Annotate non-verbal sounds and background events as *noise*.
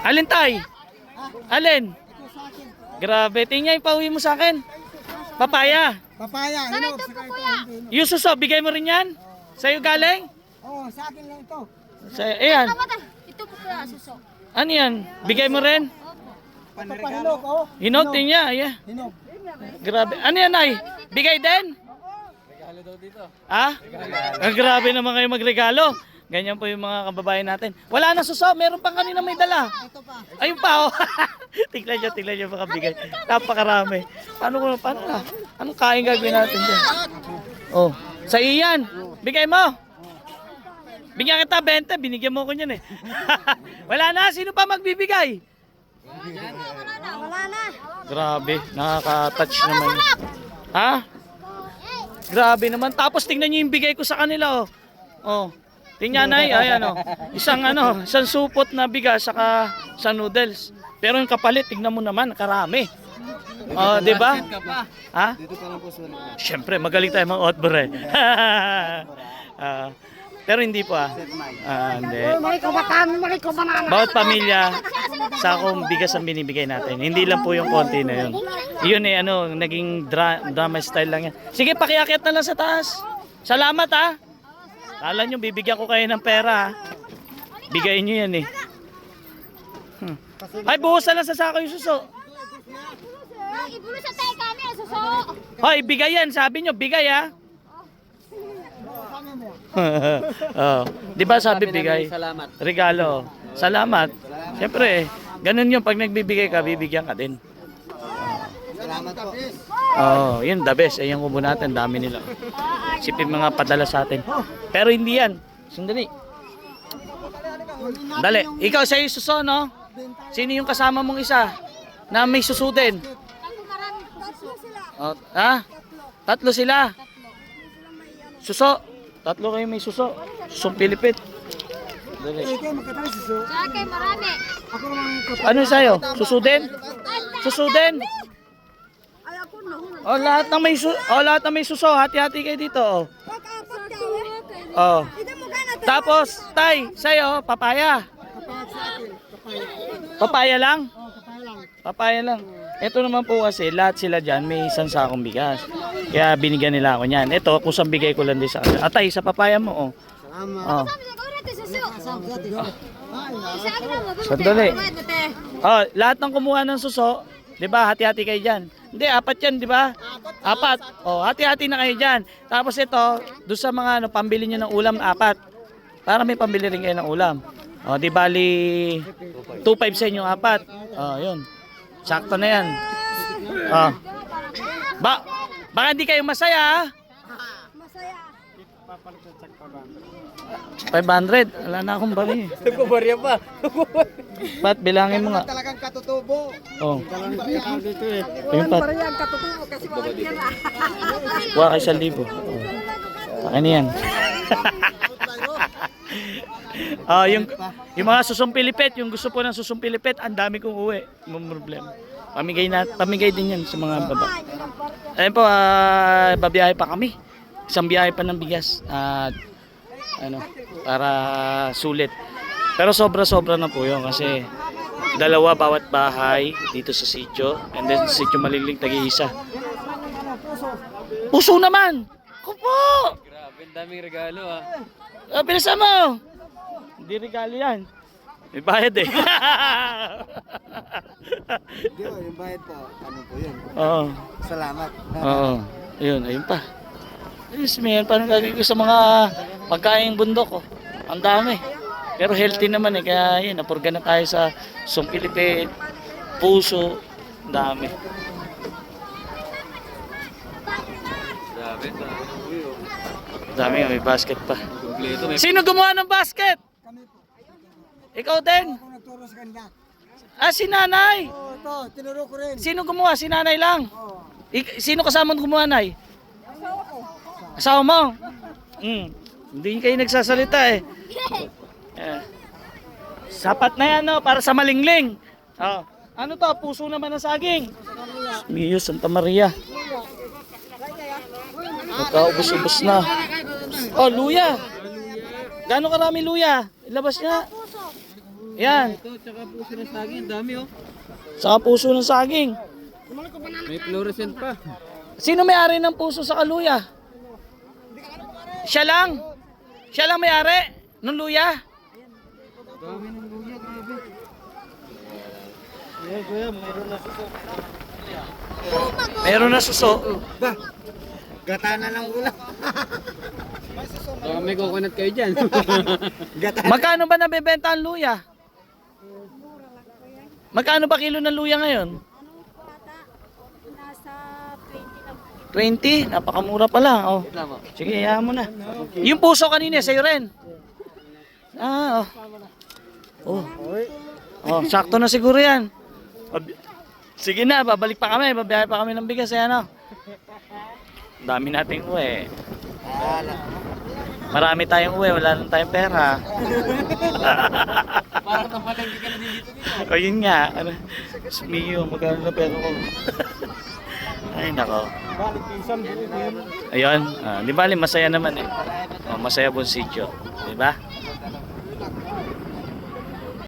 Alin tay? Alin? Grabe, tingnan yung pauwi mo sa akin. Papaya. Papaya, Sana ito po, kuya. Yung suso, bigay mo rin yan? Sa'yo galing? Oo, sa akin lang ito. Sa'yo, ayan. Ito po kuya, suso. Ano yan? Bigay mo rin? Ito pa hinog, oh. Hinog, tingnan. Ayan. Hinog. Grabe. Ano yan, ay? Bigay din? Regalo daw dito. Ah? Ah, grabe naman kayo magregalo. Ganyan po yung mga kababayan natin. Wala na suso, meron pang kanina may dala. Ayun pa, oh. *laughs* tignan nyo, tignan nyo mga bigay. Napakarami. Paano ko, paano na? Anong kain gagawin natin dyan? Oh, sa iyan. Bigay mo. Bigyan kita 20, binigyan mo ko niyan eh. *laughs* Wala na, sino pa magbibigay? Wala na. Grabe, nakaka-touch naman. Ha? Grabe naman. Tapos tingnan niyo yung bigay ko sa kanila, oh. Oh. Tingnan ay, ayan oh. Isang ano, isang supot na bigas saka sa noodles. Pero yung kapalit, tingnan mo naman, karami. Oh, 'di ba? Ha? Dito pa lang po sa Siyempre, magaling tayo mga otbor eh. *laughs* *laughs* Ah, pero hindi po ah. Ah, hindi. Bawat pamilya, sa akong bigas ang binibigay natin. Hindi lang po yung konti na yun. Yun eh, ano, naging dra- drama style lang yan. Sige, pakiakit na lang sa taas. Salamat ah. Kala nyo, bibigyan ko kayo ng pera. Bigayin nyo yan eh. Hmm. Ay, buhos na lang sa sako yung suso. Ibulo sa tayo kami, suso. Hoy, bigay yan. Sabi nyo, bigay ah. *laughs* oh, 'di ba sabi bigay? Salamat. Regalo. Salamat. Siyempre, eh, ganun 'yung pag nagbibigay ka, bibigyan ka din. Salamat po. Oh, 'yun the best. Ayun kubo natin, dami nila. Sipin mga padala sa atin. Pero hindi 'yan. Sandali. Dali, ikaw sa suso, no? Sino yung kasama mong isa na may suso din? Oh, ha? Tatlo sila. Suso. Tatlo kayo may suso. Susong Pilipit. Dali. Ano sa'yo? Suso din? Suso din? Oh, lahat ng may su oh, lahat ng may suso, hati-hati kayo dito, oh. Oh. Tapos, tay, sa'yo, papaya. Akin. Papaya lang? Papaya lang. Ito naman po kasi, lahat sila dyan may isang sakong bigas. Kaya binigyan nila ako niyan. Ito, kusang bigay ko lang din sa kanila. Atay, sa papaya mo, oh. Salamat. Oh. Suso. Akin. Sandali. Oh, lahat ng kumuha ng suso, 'di ba? Hati-hati kayo diyan. Hindi, apat 'yan, 'di ba? Apat. Oh, hati-hati na kayo diyan. Tapos ito, do sa mga ano pambili niyo ng ulam, apat. Para may pambili rin kayo ng ulam. Oh, di bali 2.5 sa inyo apat. Oh, 'yun. Sakto na 'yan. Oh. Ba baka hindi kayo masaya, ha? Masaya. 500. Wala na akong bali. Nagbabarya pa. Ba't bilangin mo nga? Talagang katutubo. Oh. Talagang dito eh. Ayun pa. Ang katutubo kasi walang pera. Kuha kayo sa libo. Oh. Akin yan. *laughs* Ah, yung yung mga susong pilipit, yung gusto po ng susong pilipit, ang dami kong uwi. Mong problema. Pamigay na, pamigay din yan sa mga baba. Ayun po, ah, babiyahe pa kami. Isang biyahe pa ng bigas. At ano, para sulit. Pero sobra-sobra na po yun kasi dalawa bawat bahay dito sa sitio and then sa sitio maliling tagi-isa. Puso naman! Ako po! Grabe, ang daming regalo ah. Ah, bilisan mo! Hindi regalo yan. May bayad eh. *laughs* Di ba, yung bayad po, ano po yun? Oo. Salamat. Oo. Ayun, ayun pa. Yes, man, paano gagawin ko sa mga pagkain bundok ko? Ang dami. Pero healthy naman eh, kaya yun, napurga na tayo sa sumpilipit, puso, ang dami. Dami. Uy, oh. Dami, may basket pa. Sino gumawa ng basket? Kami po. Ikaw din? Ako nagturo sa kanila. Ah, si nanay. Oo, ito, tinuro ko rin. Sino gumawa? Si nanay lang. Oo. Sino kasama mo gumawa, nay? Asawa mo? Mm. Hindi kayo nagsasalita eh. Eh. Sapat na yan, no? Para sa malingling. Oh. Ano to? Puso naman ng saging. Mio, Santa Maria. Nagkaubos-ubos na. Oh, luya. Gano'ng karami luya? Ilabas niya. Yan. Ito, tsaka puso ng saging. Dami oh. Saka puso ng saging. May fluorescent pa. Sino may-ari ng puso sa kaluya? Siya lang. Siya lang may-ari ng luya. Dami ng luya, grabe. Meron na suso. Ba, gata na lang ulam. Baka may coconut kayo dyan. *laughs* Magkano ba nabebenta ang luya? Magkano ba kilo ng luya ngayon? 20 20? lang. Napakamura pala. Oh. Sige, hayaan mo na. Yung puso kanina, sa'yo rin. Ah, oh. Oh. Oh, sakto na siguro yan. Sige na, babalik pa kami. Babiyahe pa kami ng bigas. Eh, ano? Ang Dami nating uwi. Marami tayong uwi. Wala lang tayong pera. Parang namalengke ka na dito dito. o yun nga. Ano? Sumiyo, magkano na pera ko. *laughs* Ay, nako. Ayun. Ah, di bali, masaya naman eh. Oh, masaya buong sityo. Di ba?